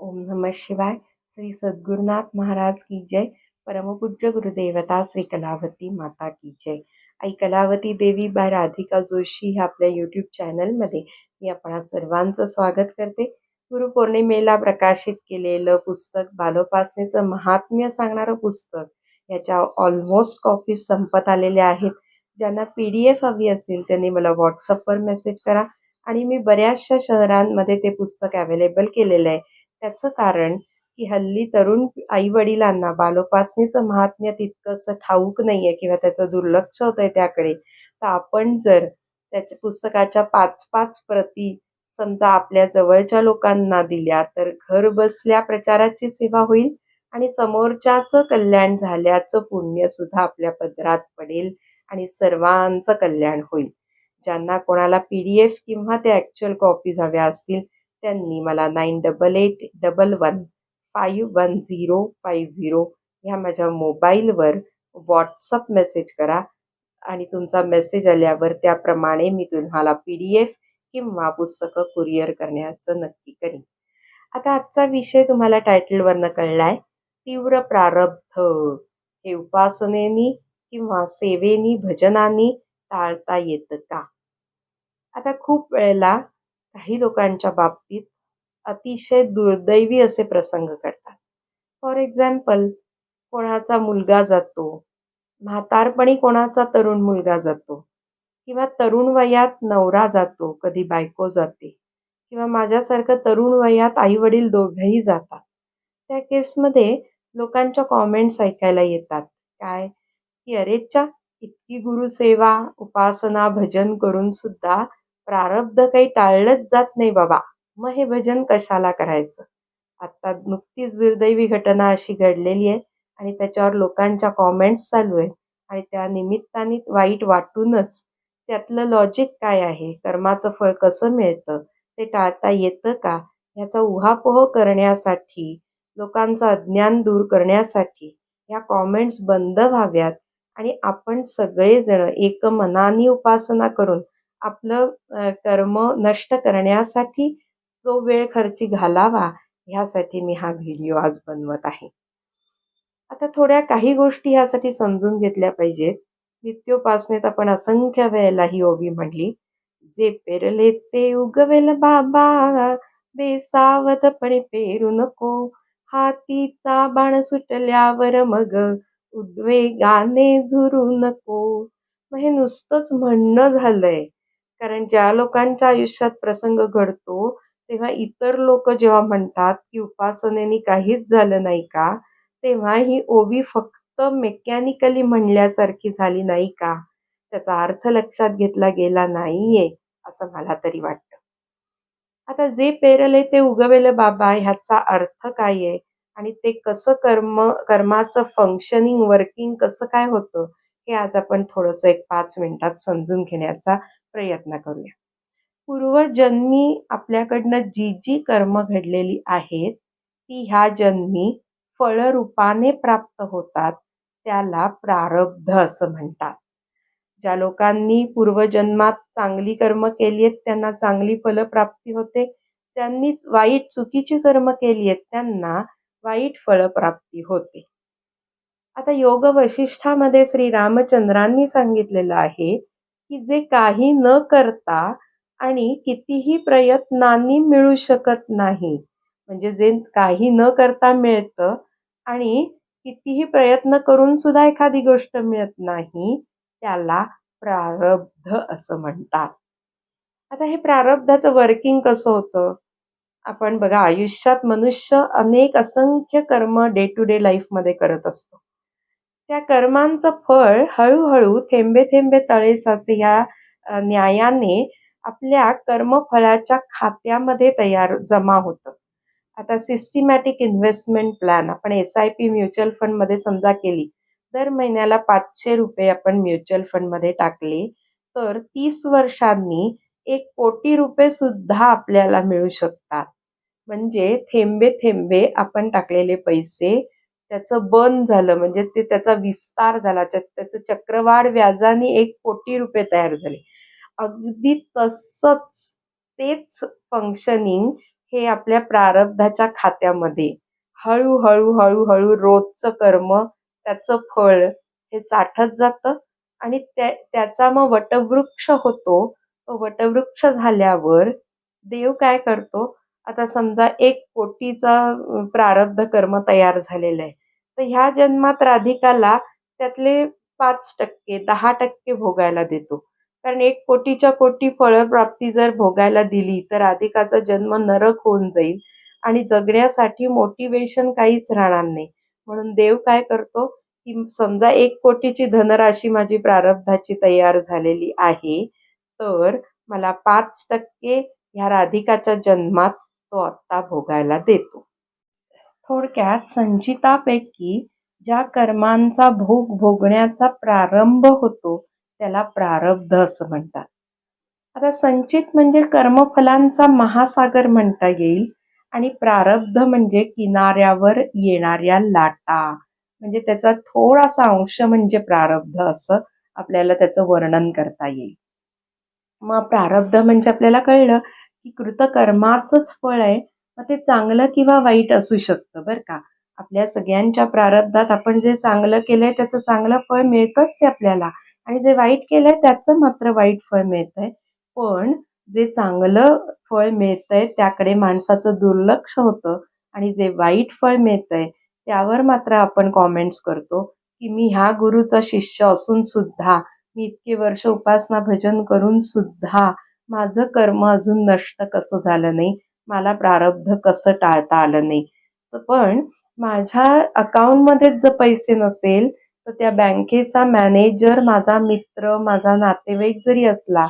ओम नमः शिवाय. श्री सद्गुरुनाथ महाराज की जय. परमपूज्य गुरुदेवता श्री कलावती माता की जय. आई कलावती देवी बाय राधिका जोशी ह्या आपल्या यूट्यूब चॅनलमध्ये मी आपणा सर्वांचं स्वागत करते. गुरुपौर्णिमेला प्रकाशित केलेलं पुस्तक बालोपासनेचं महात्म्य सांगणारं पुस्तक याच्या ऑलमोस्ट कॉपीज संपत आलेल्या आहेत. ज्यांना पी डी एफ हवी असेल त्यांनी मला व्हॉट्सअपवर मेसेज करा आणि मी बऱ्याचशा शहरांमध्ये ते पुस्तक अवेलेबल केलेलं आहे. त्याचं कारण की हल्ली तरुण आई वडिलांना बालोपासनेचं महात्म्य तितकंसं ठाऊक नाही आहे किंवा त्याचं दुर्लक्ष होतं आहे त्याकडे. तर आपण जर त्याच्या पुस्तकाच्या पाच पाच प्रती समजा आपल्या जवळच्या लोकांना दिल्या तर घर बसल्या प्रचाराची सेवा होईल आणि समोरच्याचं कल्याण झाल्याचं पुण्यसुद्धा आपल्या पदरात पडेल आणि सर्वांचं कल्याण होईल. ज्यांना कोणाला पी डी एफ किंवा ते ॲक्च्युअल कॉपीज हव्या असतील त्यांनी मला nine double eight double one five one zero five zero ह्या माझ्या मोबाईलवर व्हॉट्सअप मेसेज करा. आणि तुमचा मेसेज आल्यावर त्याप्रमाणे मी तुम्हाला पी डी एफ किंवा पुस्तकं कुरिअर करण्याचं नक्की करीन. आता आजचा विषय तुम्हाला टायटलवरनं कळला आहे तीव्र प्रारब्ध. हे उपासनेनी किंवा सेवेनी भजनानी टाळता येतं का? आता खूप वेळेला काही लोकांच्या बाबतीत अतिशय दुर्दैवी असे प्रसंग घडतात. फॉर एक्झाम्पल कोणाचा मुलगा जातो म्हातारपणी कोणाचा तरुण मुलगा जातो किंवा तरुण वयात नवरा जातो कधी बायको जाते किंवा माझ्यासारखं तरुण वयात आई वडील दोघंही जातात. त्या केसमध्ये लोकांच्या कॉमेंट्स ऐकायला येतात. काय? की अरेच्या इतकी गुरुसेवा उपासना भजन करून सुद्धा प्रारब्ध काही टाळलंच जात नाही बाबा. मग हे भजन कशाला करायचं? आत्ता नुकतीच दुर्दैवी घटना अशी घडलेली आहे आणि त्याच्यावर लोकांच्या कॉमेंट्स चालू आहेत आणि त्या निमित्ताने वाईट वाटूनच त्यातलं लॉजिक काय आहे? कर्माचं फळ कसं मिळतं? ते टाळता येतं का? ह्याचा उहापोह करण्यासाठी लोकांचं अज्ञान दूर करण्यासाठी ह्या कॉमेंट्स बंद व्हाव्यात आणि आपण सगळेजण एकमनाने उपासना करून आपलं कर्म नष्ट करण्यासाठी तो वेळ खर्ची घालावा ह्यासाठी मी हा व्हिडिओ आज बनवत आहे. आता थोड्या काही गोष्टी ह्यासाठी समजून घेतल्या पाहिजेत. नित्योपासनेत आपण असंख्य वेळेला ही ओवी म्हणली जे पेरले ते उगवेल बाबा बेसावधपणे पेरू नको. हातीचा बाण सुटल्यावर मग उद्वेगाने झुरू नको. मग हे नुसतंच म्हणणं झालंय. कारण ज्या लोकांच्या आयुष्यात प्रसंग घडतो तेव्हा इतर लोक जेव्हा म्हणतात की उपासनेने काहीच झालं नाही का तेव्हा ही ओवी फक्त मेकॅनिकली म्हणल्यासारखी झाली नाही का? त्याचा अर्थ लक्षात घेतला गेला नाहीये असं मला तरी वाटतं. आता जे पेरले ते उगवेले बाबा ह्याचा अर्थ काय आहे? आणि ते कसं कर्म कर्माचं फंक्शनिंग वर्किंग कसं काय होतं? हे आज आपण थोडंसं एक पाच मिनिटात समजून घेण्याचा प्रयत्न करूया. पूर्वजन्मी आपल्याकडनं जी जी कर्म घडलेली आहेत ती ह्या जन्मी फळरूपाने प्राप्त होतात त्याला प्रारब्ध असं म्हणतात. ज्या लोकांनी पूर्वजन्मात चांगली कर्म केली आहेत त्यांना चांगली फलप्राप्ती होते. ज्यांनी वाईट चुकीची कर्म केली आहेत त्यांना वाईट फळप्राप्ती होते. आता योग वशिष्ठामध्ये श्री रामचंद्रांनी सांगितलेलं आहे की जे काही न करता आणि कितीही प्रयत्नांनी मिळू शकत नाही. म्हणजे जे काही न करता मिळतं आणि कितीही प्रयत्न करून सुद्धा एखादी गोष्ट मिळत नाही त्याला प्रारब्ध असं म्हणतात. आता हे प्रारब्धाचं वर्किंग कसं होतं? आपण बघा आयुष्यात मनुष्य अनेक असंख्य कर्म डे टू डे लाईफमध्ये करत असतो. त्या कर्मांचं फळ हळूहळू थेंबे थेंबे तळे साचे न्यायाने आपल्या कर्मफळाच्या खात्यामध्ये तयार जमा होतं. आता सिस्टिमॅटिक इन्व्हेस्टमेंट प्लॅन आपण एस आय पी म्युच्युअल फंडमध्ये समजा केली दर महिन्याला पाचशे रुपये आपण म्युच्युअल फंडमध्ये टाकले तर तीस वर्षांनी एक कोटी रुपये सुद्धा आपल्याला मिळू शकतात. म्हणजे थेंबे थेंबे आपण टाकलेले पैसे त्याचं बंद झालं म्हणजे ते त्याचा विस्तार झाला. त्याचं चक्रवाढ व्याजाने एक कोटी रुपये तयार झाले. अगदी तसंच तेच फंक्शनिंग हे आपल्या प्रारब्धाच्या खात्यामध्ये. हळूहळू हळूहळू रोजचं कर्म त्याचं फळ हे साठत जातं आणि त्या त्याचा मग वटवृक्ष होतो. तो वटवृक्ष झाल्यावर देव काय करतो? आता समजा एक कोटीचा प्रारब्ध कर्म तयार झालेलं आहे. तर ह्या जन्मात राधिकाला त्यातले पाच टक्के दहा टक्के भोगायला देतो. कारण एक कोटीच्या कोटी फळप्राप्ती जर भोगायला दिली तर राधिकाचा जन्म नरक होऊन जाईल आणि जगण्यासाठी मोटिवेशन काहीच राहणार नाही. म्हणून देव काय करतो की समजा एक कोटीची धनराशी माझी प्रारब्धाची तयार झालेली आहे तर मला पाच टक्के ह्या राधिकाच्या जन्मात तो आत्ता भोगायला देतो. थोडक्यात संचितापैकी ज्या कर्मांचा भोग भोगण्याचा प्रारंभ होतो त्याला प्रारब्ध असं म्हणतात. आता संचित म्हणजे कर्मफलांचा महासागर म्हणता येईल आणि प्रारब्ध म्हणजे किनाऱ्यावर येणाऱ्या लाटा. म्हणजे त्याचा थोडासा अंश म्हणजे प्रारब्ध असं आपल्याला त्याचं वर्णन करता येईल. मग प्रारब्ध म्हणजे आपल्याला कळलं की कृतकर्माचंच फळ आहे मग ते चांगलं किंवा वाईट असू शकतं बरं का. आपल्या सगळ्यांच्या प्रारब्धात आपण जे चांगलं केलंय त्याचं चांगलं फळ मिळतंच आहे आपल्याला. आणि जे वाईट केलंय त्याचं मात्र वाईट फळ मिळतंय. पण जे चांगलं फळ मिळतंय त्याकडे माणसाचं दुर्लक्ष होतं. आणि जे वाईट फळ मिळतंय त्यावर मात्र आपण कॉमेंट्स करतो की मी ह्या गुरुचा शिष्य असून सुद्धा मी इतके वर्ष उपासना भजन करून सुद्धा माझं कर्म अजून नष्ट कसं झालं नाही? मला प्रारब्ध कसं टाळता आलं नाही? तर पण माझ्या अकाउंटमध्येच जर पैसे नसेल तर त्या बँकेचा मॅनेजर माझा मित्र माझा नातेवाईक जरी असला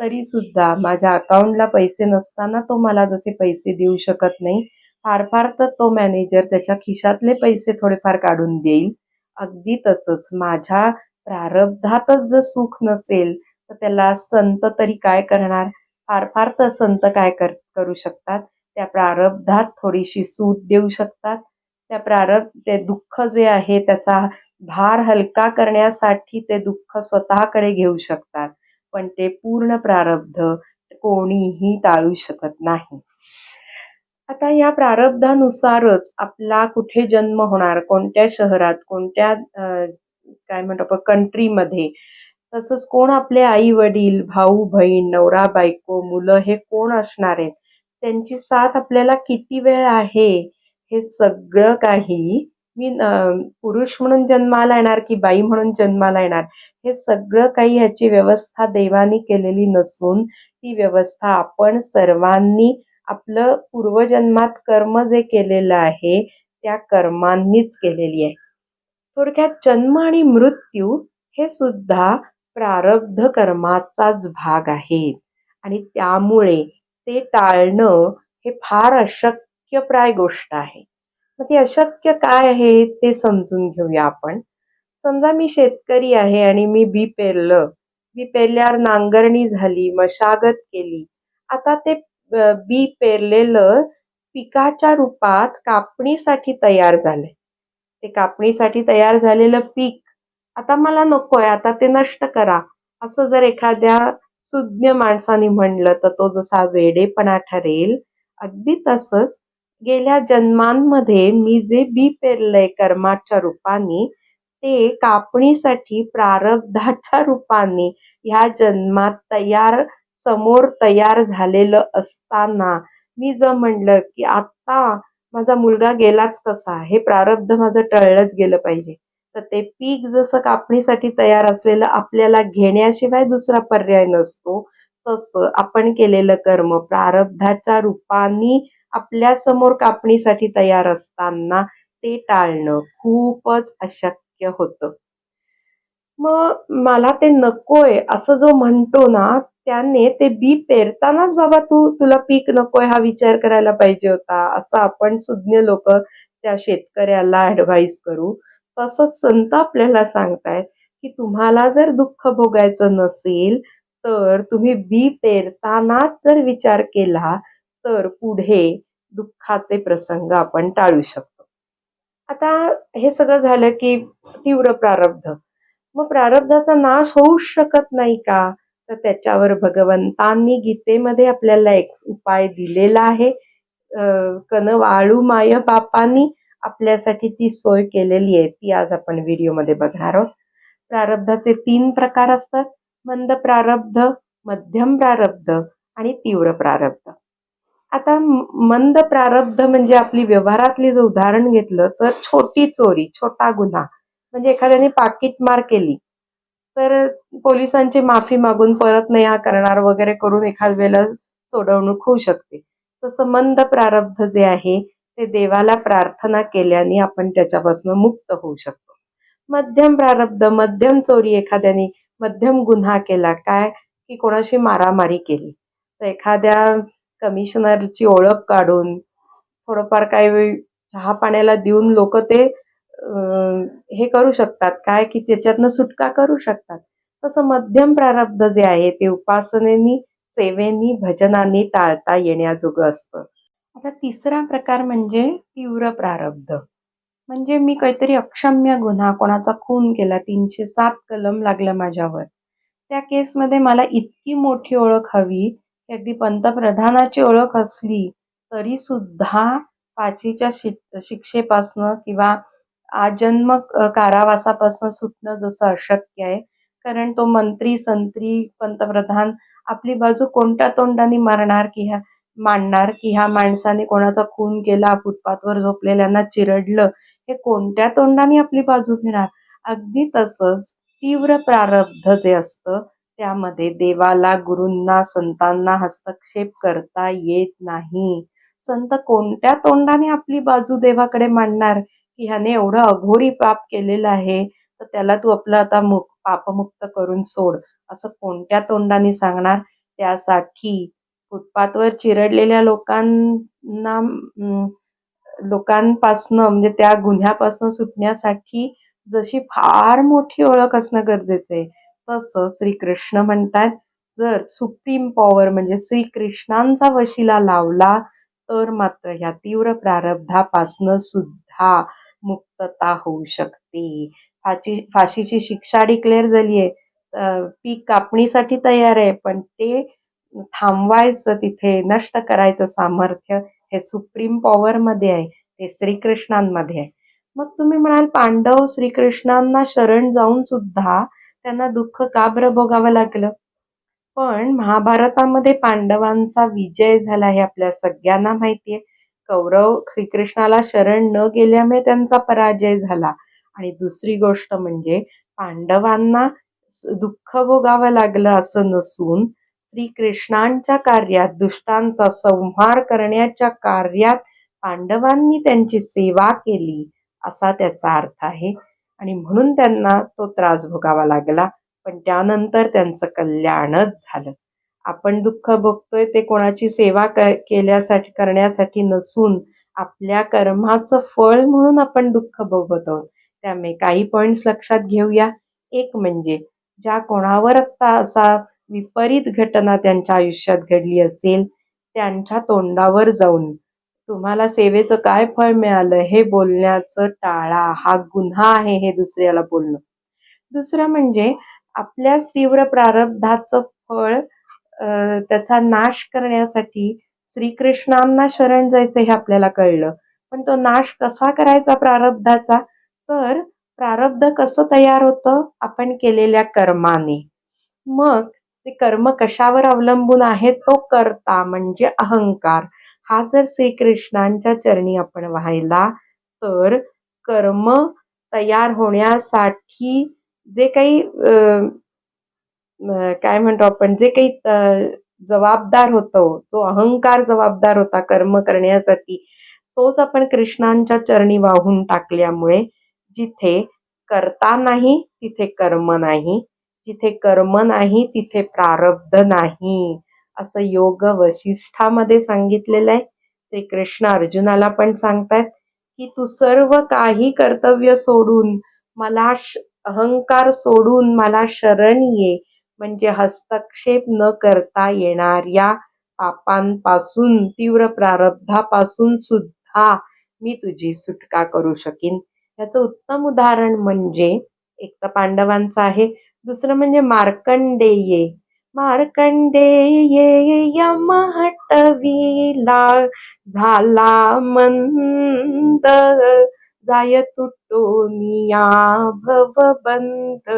तरी सुद्धा माझ्या अकाउंटला पैसे नसताना तो मला जसे पैसे देऊ शकत नाही फार फार तर तो मॅनेजर त्याच्या खिशातले पैसे थोडेफार काढून देईल. अगदी तसंच माझ्या प्रारब्धातच जर सुख नसेल तर त्याला संत तरी काय करणार? फार फार तर संत काय कर करू शकतात. त्या प्रारब्धात थोडीशी सूट देऊ शकतात. त्या प्रारब्ध ते दुःख जे आहे त्याचा भार हलका करण्यासाठी ते दुःख स्वतःकडे घेऊ शकतात. पण ते पूर्ण प्रारब्ध कोणीही टाळू शकत नाही. आता या प्रारब्धानुसारच आपला कुठे जन्म होणार? कोणत्या शहरात? कोणत्या काय म्हणतो आपण कंट्रीमध्ये तसंच कोण आपले आई वडील भाऊ बहीण नवरा बायको मुलं हे कोण असणार आहेत? त्यांची साथ आपल्याला किती वेळ आहे? हे सगळं काही मी पुरुष म्हणून जन्माला येणार की बाई म्हणून जन्माला येणार? हे सगळं काही ह्याची व्यवस्था देवानी केलेली नसून ती व्यवस्था आपण सर्वांनी आपलं पूर्वजन्मात कर्म जे केलेलं आहे त्या कर्मांनीच केलेली आहे. थोडक्यात जन्म आणि मृत्यू हे सुद्धा प्रारब्ध कर्माचाच भाग आहेत. आणि त्यामुळे ते टाळणं हे फार अशक्यप्राय गोष्ट आहे. मग ती अशक्य काय आहे ते समजून घेऊया आपण. समजा मी शेतकरी आहे आणि मी बी पेरलं. बी पेरल्यावर नांगरणी झाली मशागत केली. आता ते बी पेरलेलं पिकाच्या रूपात कापणीसाठी तयार झालंय. ते कापणीसाठी तयार झालेलं पीक आता मला नकोय आता ते नष्ट करा. असं जर एखाद्या सुज्ञ माणसाने म्हणलं तर तो जसा वेडेपणा ठरेल. अगदी तसंच गेल्या जन्मांमध्ये मी जे बी पेरलंय कर्माच्या रूपाने ते कापणीसाठी प्रारब्धाच्या रूपाने ह्या जन्मात तयार समोर तयार झालेलं असताना मी जर म्हणलं की आत्ता माझा मुलगा गेलाच कसा? हे प्रारब्ध माझं टळलंच गेलं पाहिजे. तर ते पीक जसं कापणीसाठी तयार असलेलं आपल्याला घेण्याशिवाय दुसरा पर्याय नसतो तसं आपण केलेलं कर्म प्रारब्धाच्या रूपाने आपल्यासमोर कापणीसाठी तयार असताना ते टाळणं खूपच अशक्य होतं. मग मला ते नकोय असं जो म्हणतो ना त्याने ते बी पेरतानाच बाबा तू तुला पीक नकोय हा विचार करायला पाहिजे होता असं आपण सुज्ञ लोक त्या शेतकऱ्याला ऍडवाइस करू. तसंच संत आपल्याला सांगतायत की तुम्हाला जर दुःख भोगायचं नसेल तर तुम्ही बी पेरतानाच जर विचार केला तर पुढे दुःखाचे प्रसंग आपण टाळू शकतो. आता हे सगळं झालं की तीव्र प्रारब्ध. मग प्रारब्धाचा नाश होऊ शकत नाही का? तर त्याच्यावर भगवंतांनी गीतेमध्ये आपल्याला एक उपाय दिलेला आहे. कन वाळू माय बापांनी आपल्यासाठी ती सोय केलेली आहे ती आज आपण व्हिडिओमध्ये बघणार आहोत. प्रारब्धाचे तीन प्रकार असतात. मंद प्रारब्ध मध्यम प्रारब्ध आणि तीव्र प्रारब्ध. आता मंद प्रारब्ध म्हणजे आपली व्यवहारातली जर उदाहरण घेतलं तर छोटी चोरी छोटा गुन्हा म्हणजे एखाद्याने पाकिटमार केली तर पोलिसांची माफी मागून परत नाही हा करणार वगैरे करून एखाद वेळेला सोडवणूक होऊ शकते. तसं मंद प्रारब्ध जे आहे ते देवाला प्रार्थना केल्याने आपण त्याच्यापासून मुक्त होऊ शकतो. मध्यम प्रारब्ध मध्यम चोरी एखाद्याने मध्यम गुन्हा केला काय? की कोणाशी मारामारी केली. तर एखाद्या कमिशनरची ओळख काढून थोडंफार काही वेळ चहा पाण्याला देऊन लोक ते हे करू शकतात. काय? की त्याच्यातनं सुटका करू शकतात. तसं मध्यम प्रारब्ध जे आहे ते उपासनेनी सेवेनी भजनाने टाळता येण्याजोगं असतं. आता तिसरा प्रकार म्हणजे तीव्र प्रारब्ध. म्हणजे मी काहीतरी अक्षम्य गुन्हा कोणाचा खून केला तीनशे सात कलम लागलं माझ्यावर. त्या केसमध्ये मला इतकी मोठी ओळख हवी की अगदी पंतप्रधानाची ओळख असली तरी सुद्धा पाचीच्या शिक शिक्षेपासनं किंवा आजन्म कारावासापासून कारावासापासनं सुटणं जसं अशक्य आहे. कारण तो मंत्री संत्री पंतप्रधान आपली बाजू कोणत्या तोंडाने मारणार की ह्या मांडणार की ह्या माणसाने कोणाचा खून केला फुटपाथवर झोपलेल्यांना चिरडलं हे कोणत्या तोंडाने आपली बाजू घेणार? अगदी तसंच तीव्र प्रारब्ध जे असतं त्यामध्ये देवाला गुरूंना संतांना हस्तक्षेप करता येत नाही. संत कोणत्या तोंडाने आपली बाजू देवाकडे मांडणार? की ह्याने एवढं अघोरी पाप केलेलं आहे तर त्याला तू आपलं आता मुक पापमुक्त करून सोड असं कोणत्या तोंडाने सांगणार? त्यासाठी फुटपाथवर चिरडलेल्या लोकांना लोकांपासनं म्हणजे त्या गुन्ह्यापासून सुटण्यासाठी जशी फार मोठी ओळख असणं गरजेचं आहे. तसं श्रीकृष्ण म्हणतात जर सुप्रीम पॉवर म्हणजे श्रीकृष्णांचा वशिला लावला तर मात्र ह्या तीव्र प्रारब्धापासनं सुद्धा मुक्तता होऊ शकते. फाशी फाशीची शिक्षा डिक्लेअर झाली आहे पीक कापणीसाठी तयार आहे पण ते थांबवायचं तिथे नष्ट करायचं सामर्थ्य हे सुप्रीम पॉवरमध्ये आहे ते श्रीकृष्णांमध्ये आहे. मग तुम्ही म्हणाल पांडव श्रीकृष्णांना शरण जाऊन सुद्धा त्यांना दुःख का बरं भोगावं लागलं? पण महाभारतामध्ये पांडवांचा विजय झाला हे आपल्या सगळ्यांना माहितीये. कौरव श्रीकृष्णाला शरण न गेल्यामुळे त्यांचा पराजय झाला. आणि दुसरी गोष्ट म्हणजे पांडवांना दुःख भोगावं लागलं असं नसून श्रीकृष्णांच्या कार्यात दुष्टांचा संहार करण्याच्या कार्यात पांडवांनी त्यांची सेवा केली असा त्याचा अर्थ आहे. आणि म्हणून त्यांना तो त्रास भोगावा लागला पण त्यानंतर त्यांचं कल्याणच झालं. आपण दुःख भोगतोय ते कोणाची सेवा क केल्यासाठी करण्यासाठी नसून आपल्या कर्माचं फळ म्हणून आपण दुःख भोगत आहोत. त्यामुळे काही पॉईंट्स लक्षात घेऊया. एक म्हणजे ज्या कोणावर आत्ता असा विपरीत घटना त्यांच्या आयुष्यात घडली असेल त्यांच्या तोंडावर जाऊन. तुम्हाला सेवेचं काय फळ मिळालं हे बोलण्याचं टाळा हा गुन्हा आहे हे दुसऱ्याला बोलणं. दुसरं म्हणजे आपल्याच तीव्र प्रारब्धाचं फळ त्याचा नाश करण्यासाठी श्रीकृष्णांना शरण जायचं हे आपल्याला कळलं. पण तो नाश कसा करायचा प्रारब्धाचा? तर प्रारब्ध कसं तयार होतं? आपण केलेल्या कर्माने. मग ते कर्म कशावर अवलंबून आहे तो करता म्हणजे अहंकार. हा जर श्रीकृष्णांच्या चरणी आपण व्हायला तर कर्म तयार होण्यासाठी जे काही काय म्हणतो आपण जे काही जबाबदार होतो जो अहंकार जबाबदार होता कर्म करण्यासाठी तोच आपण कृष्णांच्या चरणी वाहून टाकल्यामुळे जिथे करता नाही तिथे कर्म नाही. जिथे कर्म नाही तिथे प्रारब्ध नाही. असं योग वशिष्ठामध्ये सांगितलेलं आहे श्रीकृष्ण अर्जुनाला पण सांगतायत की तू सर्व काही कर्तव्य सोडून मला श- अहंकार सोडून मला शरण ये. म्हणजे हस्तक्षेप न करता येणाऱ्या पापांपासून तीव्र प्रारब्धापासून सुद्धा मी तुझी सुटका करू शकेन. याचं उत्तम उदाहरण म्हणजे एक तर पांडवांचं आहे. दुसरं म्हणजे मार्कंडेये. मार्कंडेये यम हटविला झाला मंद. जाय तुटोनिया भवबंद.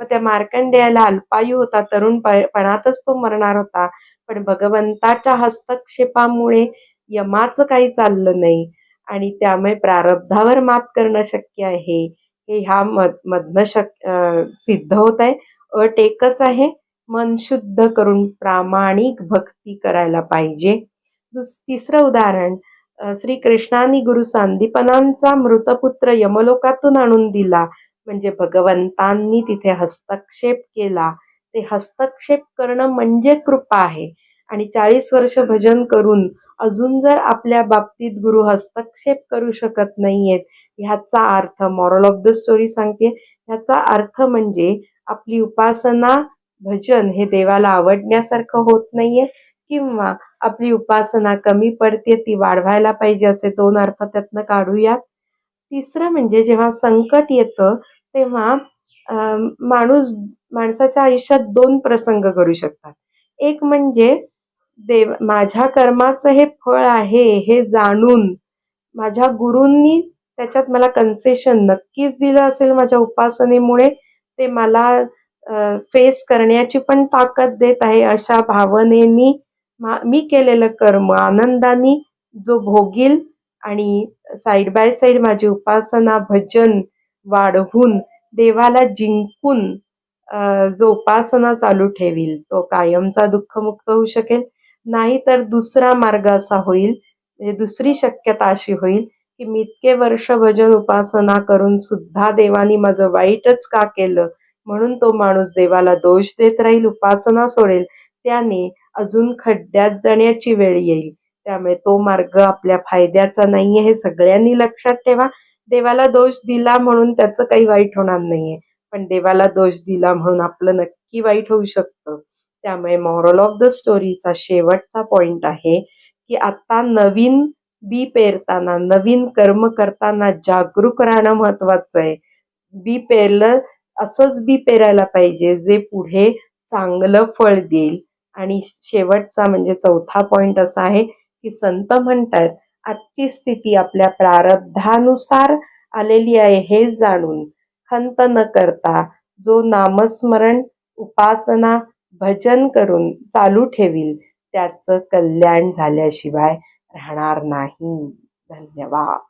मग त्या मार्कंडेयाला अल्पायू होता तरुण पणातच तो मरणार होता. पण भगवंताच्या हस्तक्षेपामुळे यमाचं काही चाललं नाही. आणि त्यामुळे प्रारब्धावर मात करणं शक्य आहे. हे ह्या मध मधनं शक सिद्ध होत आहे. अट एकच आहे. मन शुद्ध करून प्रामाणिक भक्ती करायला पाहिजे. दुस तिसरं उदाहरण श्री श्रीकृष्णांनी गुरु सांदीपनांचा मृतपुत्र यमलोकातून आणून दिला. म्हणजे भगवंतांनी तिथे हस्तक्षेप केला. ते हस्तक्षेप करणं म्हणजे कृपा आहे. आणि चाळीस वर्ष भजन करून अजून जर आपल्या बाबतीत गुरु हस्तक्षेप करू शकत नाहीयेत ह्याचा अर्थ मॉरल ऑफ द स्टोरी सांगते. ह्याचा अर्थ म्हणजे आपली उपासना भजन हे देवाला आवडण्यासारखं होत नाहीये किंवा आपली उपासना कमी पडते ती वाढवायला पाहिजे असे दोन अर्थ त्यातनं काढूयात. तिसरं म्हणजे जेव्हा संकट येतं तेव्हा माणूस माणसाच्या आयुष्यात दोन प्रसंग घडू शकतात. एक म्हणजे देव माझ्या कर्माचं हे फळ आहे हे जाणून माझ्या गुरूंनी त्याच्यात मला कन्सेशन नक्कीच दिलं असेल माझ्या उपासनेमुळे. ते मला फेस करण्याची पण ताकद देत आहे. अशा भावनेनी मा- मी केलेलं कर्म आनंदाने जो भोगील आणि साईड बाय साईड माझी उपासना भजन वाढवून देवाला जिंकून जो उपासना चालू ठेवील तो कायमचा दुःखमुक्त होऊ शकेल. नाही तर दुसरा मार्ग असा होईल म्हणजे दुसरी शक्यता अशी होईल की मी इतके वर्ष भजन उपासना करून सुद्धा देवानी माझं वाईटच का केलं? म्हणून तो माणूस देवाला दोष देत राहील उपासना सोडेल. त्याने अजून खड्ड्यात जाण्याची वेळ येईल. त्यामुळे तो मार्ग आपल्या फायद्याचा नाहीये हे सगळ्यांनी लक्षात ठेवा. देवाला दोष दिला म्हणून त्याचं काही वाईट होणार नाहीये. पण देवाला दोष दिला म्हणून आपलं नक्की वाईट होऊ शकतं. त्यामुळे मॉरल ऑफ द स्टोरीचा शेवटचा पॉइंट आहे की आता नवीन बी पेरताना नवीन कर्म करताना जागरूक राहणं महत्वाचं आहे. बी पेरलं असंच बी पेरायला पाहिजे जे पुढे चांगलं फळ देईल. आणि शेवटचा म्हणजे चौथा पॉइंट असा आहे की संत म्हणतात आजची स्थिती आपल्या प्रारब्धानुसार आलेली आहे हे जाणून. खंत न करता जो नामस्मरण उपासना भजन करून चालू ठेवील त्याचं कल्याण झाल्याशिवाय राहणार नाही. धन्यवाद.